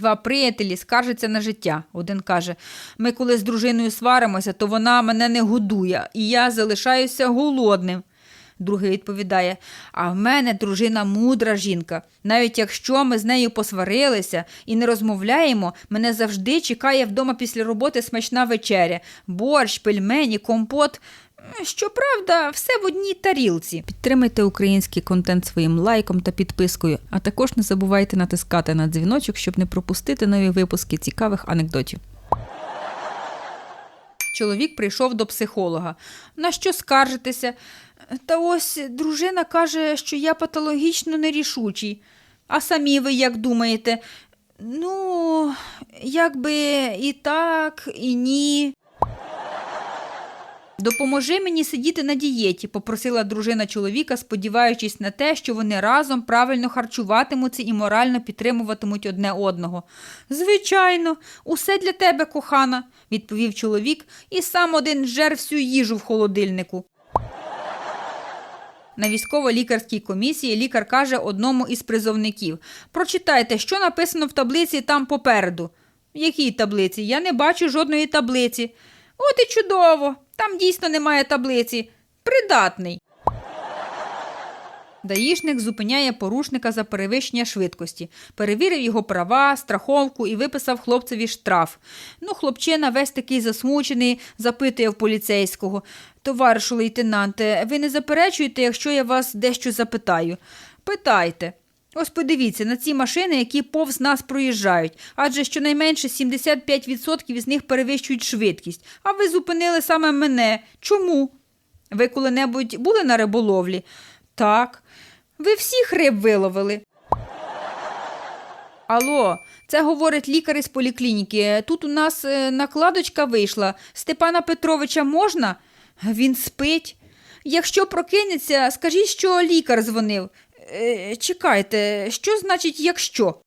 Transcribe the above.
Два приятелі скаржаться на життя. Один каже: ми коли з дружиною сваримося, то вона мене не годує, і я залишаюся голодним. Другий відповідає: А в мене дружина мудра жінка. Навіть якщо ми з нею посварилися і не розмовляємо, мене завжди чекає вдома після роботи смачна вечеря, борщ, пельмені, компот. Щоправда, все в одній тарілці. Підтримайте український контент своїм лайком та підпискою, а також не забувайте натискати на дзвіночок, щоб не пропустити нові випуски цікавих анекдотів. Чоловік прийшов до психолога. На що скаржитися? Та ось дружина каже, що я патологічно нерішучий. А самі ви як думаєте? Ну, якби і так, і ні. Допоможи мені сидіти на дієті, попросила дружина чоловіка, сподіваючись на те, що вони разом правильно харчуватимуться і морально підтримуватимуть одне одного. Звичайно, усе для тебе, кохана, відповів чоловік і сам один жер всю їжу в холодильнику. На військово-лікарській комісії лікар каже одному із призовників: Прочитайте, що написано в таблиці там попереду. В якій таблиці? Я не бачу жодної таблиці. От і чудово. Там дійсно немає таблиці. Придатний. Даїшник зупиняє порушника за перевищення швидкості, перевірив його права, страховку і виписав хлопцеві штраф. Ну, хлопчина весь такий засмучений, запитує в поліцейського. Товаришу лейтенанте, ви не заперечуєте, якщо я вас дещо запитаю? Питайте. Ось подивіться на ці машини, які повз нас проїжджають, адже щонайменше 75% із них перевищують швидкість. А ви зупинили саме мене. Чому? Ви коли-небудь були на риболовлі? Так. Ви всіх риб виловили. Алло, це говорить лікар із поліклініки. Тут у нас е, накладочка вийшла. Степана Петровича можна? Він спить. Якщо прокинеться, скажіть, що лікар дзвонив. Е, чекайте, що значить якщо?